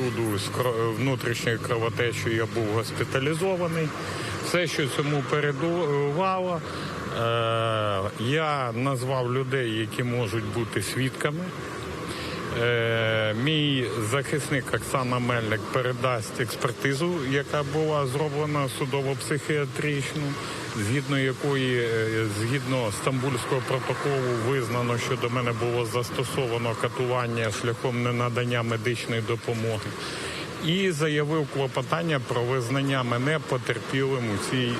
суду з внутрішньою кровотечею я був госпіталізований. Все, що цьому передувало, е, я назвав людей, які можуть бути свідками. Е, Мій захисник Оксана Мельник передасть експертизу, яка була зроблена судово-психіатричну, згідно якої, е, згідно стамбульського протоколу, визнано, що до мене було застосовано катування шляхом ненадання медичної допомоги. І заявив клопотання про визнання мене потерпілим у цій е,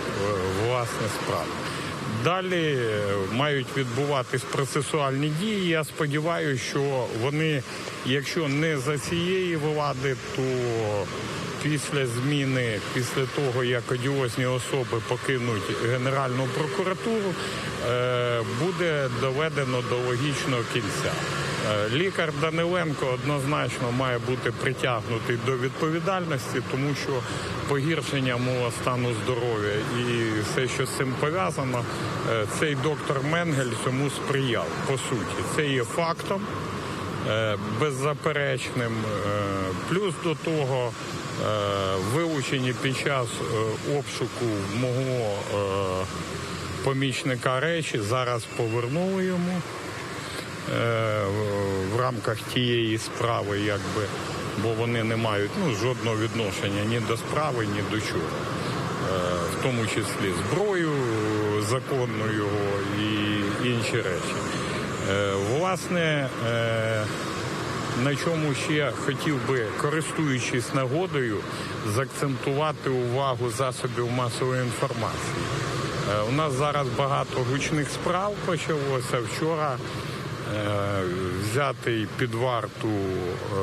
власне справі. Далі е, мають відбуватись процесуальні дії. Я сподіваюся, що вони, якщо не за цієї влади, то після зміни, після того як одіозні особи покинуть Генеральну прокуратуру, е, буде доведено до логічного кінця. Е, Лікар Даниленко однозначно має бути притягнутий до відповідальності, тому що погіршення мого стану здоров'я і все, що з цим пов'язано, е, цей доктор Менгель цьому сприяв. По суті, це є фактом е, беззаперечним. Плюс до того вилучені під час обшуку мого помічника речі зараз повернули йому в- в рамках тієї справи, якби, бо вони не мають ну, жодного відношення ні до справи, ні до чого. Е, В тому числі зброю законну його і інші речі. Е, Власне, е, на чому ще хотів би, користуючись нагодою, заакцентувати увагу засобів масової інформації. Е, У нас зараз багато гучних справ почалося. Вчора е, взятий під варту е,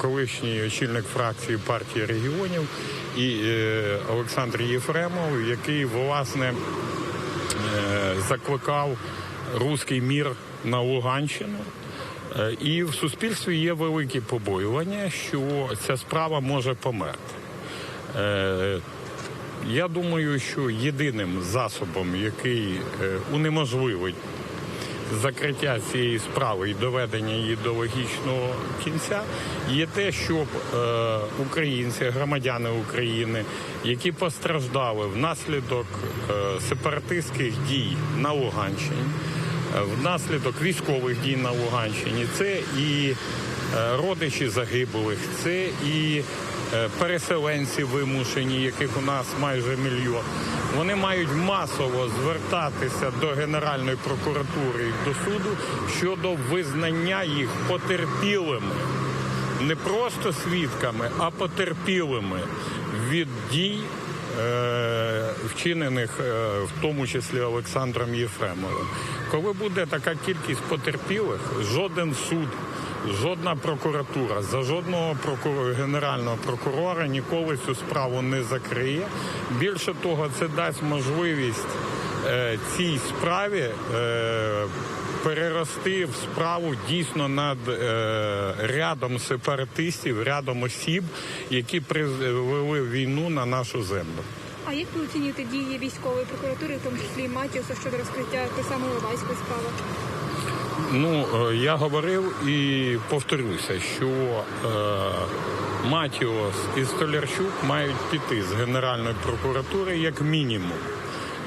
колишній очільник фракції партії регіонів і е, Олександр Єфремов, який власне е, закликав руський мір на Луганщину. І в суспільстві є великі побоювання, що ця справа може померти. Я думаю, що єдиним засобом, який унеможливить закриття цієї справи і доведення її до логічного кінця, є те, щоб е, українці, громадяни України, які постраждали внаслідок е, сепаратистських дій на Луганщині, е, внаслідок військових дій на Луганщині, це і родичі загиблих, це і переселенці вимушені, яких у нас майже мільйон. Вони мають масово звертатися до Генеральної прокуратури і до суду щодо визнання їх потерпілими, не просто свідками, а потерпілими від дій, е, вчинених е, в тому числі Олександром Єфремовим. Коли буде така кількість потерпілих, жоден суд. Жодна прокуратура за жодного прокурора, генерального прокурора ніколи цю справу не закриє. Більше того, це дасть можливість е, цій справі е, перерости в справу дійсно над е, рядом сепаратистів, рядом осіб, які привели війну на нашу землю. А як ви оцінюєте дії військової прокуратури, в тому числі Матіуса щодо розкриття тої самої Лубайської справи? Ну, е, я говорив і повторюся, що е, Матіос і Столярчук мають піти з Генеральної прокуратури як мінімум.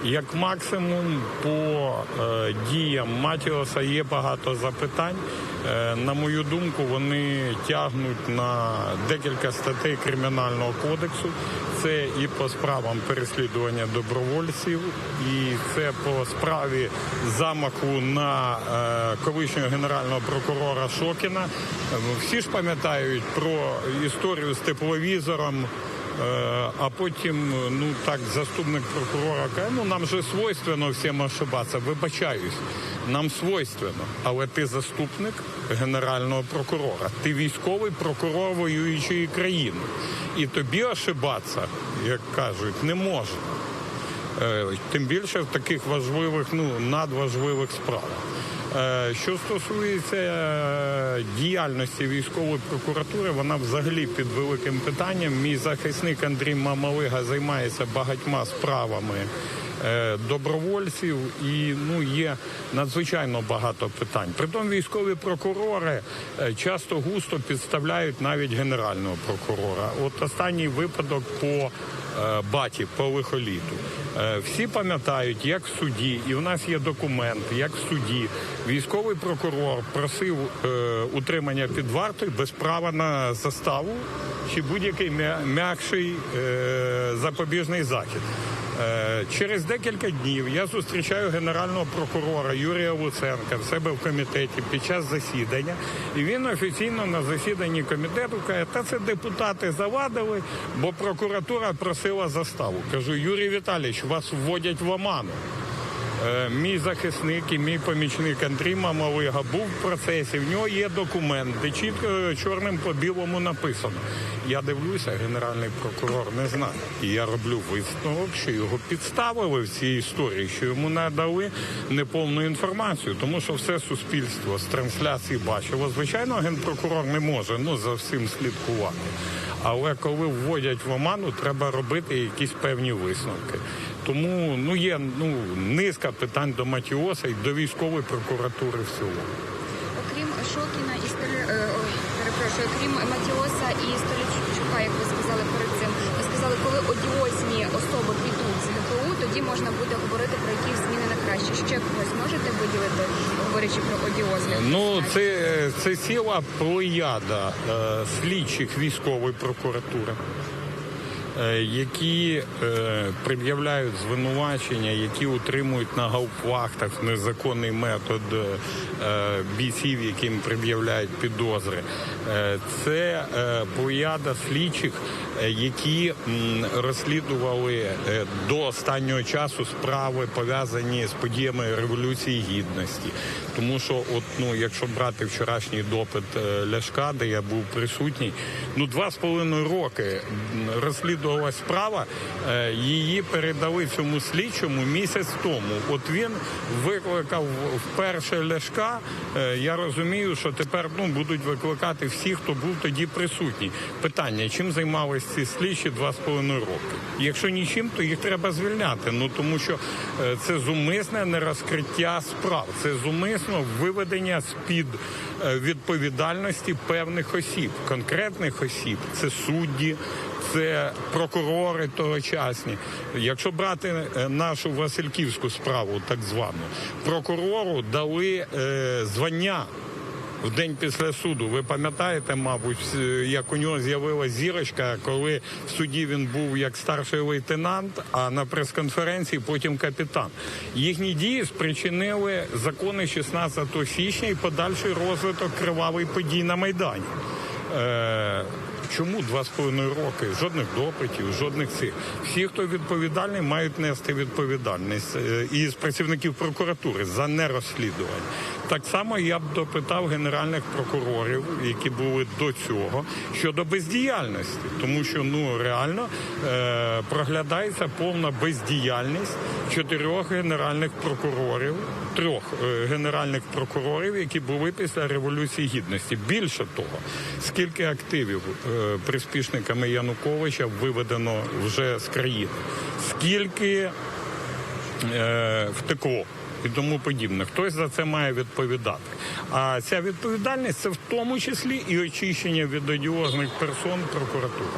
Як максимум, по е, діям Матіоса є багато запитань. Е, на мою думку, вони тягнуть на декілька статей кримінального кодексу. Це і по справам переслідування добровольців, і це по справі замаху на е, колишнього генерального прокурора Шокіна. Е, Всі ж пам'ятають про історію з тепловізором. Е, А потім, ну так, заступник прокурора каже, ну нам же свойственно всім ошибатися. Вибачаюсь, нам свойственно. Але ти заступник генерального прокурора, ти військовий прокурор воюючої країни. І тобі ошибатися, як кажуть, не можна. Е, Тим більше в таких важливих, ну надважливих справах. Е, Що стосується е, діяльності військової прокуратури, вона взагалі під великим питанням. Мій захисник Андрій Мамалига займається багатьма справами е, добровольців, і ну є надзвичайно багато питань. Притом військові прокурори часто густо підставляють навіть генерального прокурора. От останній випадок по баті по лихоліту. Е, Всі пам'ятають, як в суді, і в нас є документ, як в суді військовий прокурор просив е, утримання під вартою без права на заставу чи будь-який м'якший е, запобіжний захід. Через декілька днів я зустрічаю генерального прокурора Юрія Луценка в себе в комітеті під час засідання, і він офіційно на засіданні комітету каже, та це депутати завадили, бо прокуратура просила заставу. Кажу, Юрій Віталійович, вас вводять в оману. Е, Мій захисник і мій помічник Андрій Мамалига був в процесі. В нього є документ, де чітко е, чорним по білому написано. Я дивлюся, генеральний прокурор не знає. І я роблю висновок, що його підставили в цій історії, що йому надали неповну інформацію, тому що все суспільство з трансляції бачило. Звичайно, генпрокурор не може ну за всім слідкувати. Але коли вводять в оману, треба робити якісь певні висновки. Тому ну є ну низка питань до Матіоса і до військової прокуратури в цілому. Окрім Шокіна і Столі... е, перепрошую, окрім Матіоса і Столічука, як ви сказали перед цим, ви сказали, коли одіозні особи підуть з ГПУ, тоді можна буде говорити про якісь зміни на краще. Ще когось можете виділити, говорячи про одіозних? Ну це, це ціла плеяда е, слідчих військової прокуратури. Е, Які е, пред'являють звинувачення, які утримують на гауптвахтах незаконний метод е, бійців, яким пред'являють підозри. Це плеяда слідчих, які розслідували до останнього часу справи пов'язані з подіями революції гідності. Тому що, от ну, якщо брати вчорашній допит Ляшка, де я був присутній, ну два з половиною роки м, розслідувалась справа. е, Її передали цьому слідчому місяць тому. От він викликав вперше Ляшка. Е, Я розумію, що тепер ну будуть викликати всі, хто був тоді присутній. Питання: чим займалися ці слідчі два з половиною роки? Якщо нічим, то їх треба звільняти. Ну тому що е, це зумисне нерозкриття справ, це зумисно виведення з під відповідальності певних осіб, конкретних осіб. Це судді, це прокурори тогочасні. Якщо брати е, нашу Васильківську справу, так звану, прокурору дали е, звання. В день після суду ви пам'ятаєте, мабуть, е, як у нього з'явилася зірочка, коли в суді він був як старший лейтенант, а на прес-конференції потім капітан. Їхні дії спричинили закони 16 січня і подальший розвиток кривавий подій на майдані. Чому два з половиною роки? Жодних допитів, жодних цих. Всі, хто відповідальний, мають нести відповідальність е, і з працівників прокуратури за нерозслідування. Так само я б допитав генеральних прокурорів, які були до цього, щодо бездіяльності, тому що ну реально е, проглядається повна бездіяльність чотирьох генеральних прокурорів, трьох е, генеральних прокурорів, які були після революції гідності. Більше того, скільки активів е, приспішниками Януковича виведено вже з країни, скільки е, втекло. І тому подібне. Хтось за це має відповідати. А ця відповідальність це в тому числі і очищення від одіозних персон прокуратури.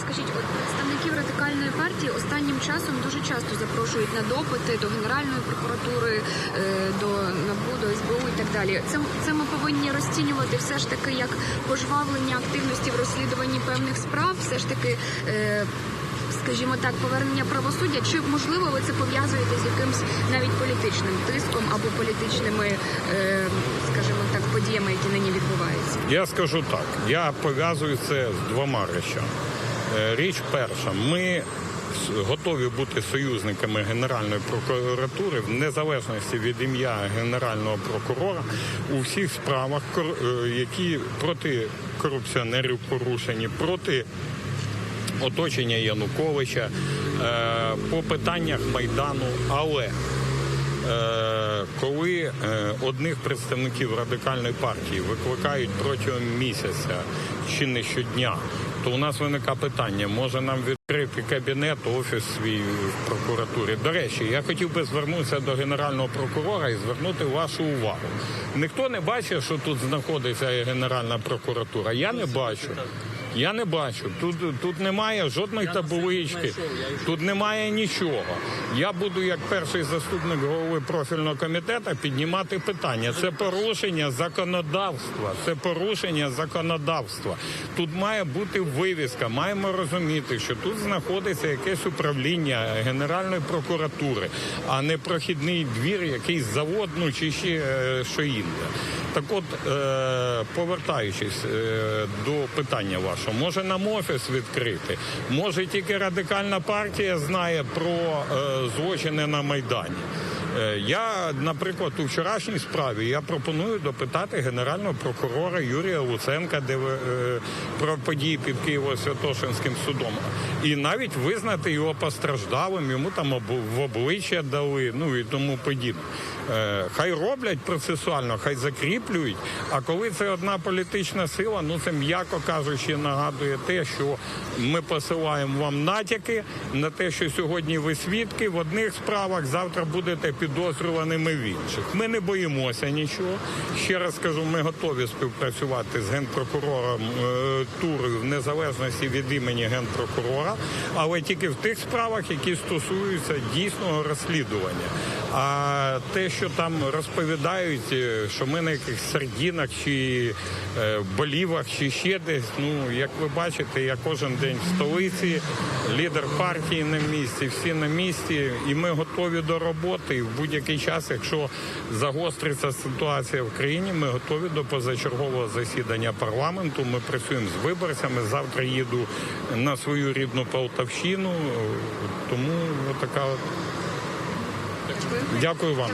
Скажіть, от представників радикальної партії останнім часом дуже часто запрошують на допити до Генеральної прокуратури, е, до НАБУ, до СБУ і так далі. Це, це ми повинні розцінювати все ж таки як пожвавлення активності в розслідуванні певних справ, все ж таки. Е, Скажімо так, повернення правосуддя, чи можливо ви це пов'язуєте з якимсь навіть політичним тиском або політичними, е, скажімо так, подіями, які нині відбуваються? Я скажу так: я пов'язую це з двома речами. Е, Річ перша, ми готові бути союзниками Генеральної прокуратури в незалежності від ім'я генерального прокурора у всіх справах, е, які проти корупціонерів порушені, проти оточення Януковича, е, по питаннях Майдану. Але е, коли е, одних представників радикальної партії викликають протягом місяця чи не щодня, то у нас виникає питання: може нам відкрити кабінет, офіс свій в прокуратурі. До речі, я хотів би звернутися до генерального прокурора і звернути вашу увагу. Ніхто не бачить, що тут знаходиться Генеральна прокуратура. Я не бачу. Я не бачу. Тут, тут немає жодної таблички, тут немає нічого. Я буду як перший заступник голови профільного комітету піднімати питання. Це порушення законодавства. Це порушення законодавства. Тут має бути вивіска. Маємо розуміти, що тут знаходиться якесь управління Генеральної прокуратури, а не прохідний двір, якийсь завод, ну чи ще е, що інше. Так от, е, повертаючись е, до питання вашого, може нам офіс відкрити? Може тільки радикальна партія знає про е, злочини на Майдані? Е, Я, наприклад, у вчорашній справі я пропоную допитати генерального прокурора Юрія Луценка, де е, про події під Києво-Святошинським судом, і навіть визнати його постраждалим, йому там в обличчя дали, ну і тому подібне. Е, Хай роблять процесуально, хай закріплюють. А коли це одна політична сила, ну це м'яко кажучи, нагадує те, що ми посилаємо вам натяки на те, що сьогодні ви свідки в одних справах, завтра будете підозрюваними в інших. Ми не боїмося нічого. Ще раз скажу, ми готові співпрацювати з генпрокурором е, Турою в незалежності від імені генпрокурора, але тільки в тих справах, які стосуються дійсного розслідування. А те, що там розповідають, е, що ми на якихось сардінах чи е, болівах, чи ще десь. Ну як ви бачите, я кожен день в столиці, лідер партії на місці, всі на місці, і ми готові до роботи. В будь-який час, якщо загостриться ситуація в країні, ми готові до позачергового засідання парламенту. Ми працюємо з виборцями. Завтра їду на свою рідну Полтавщину. Тому така. Дякую. Вам.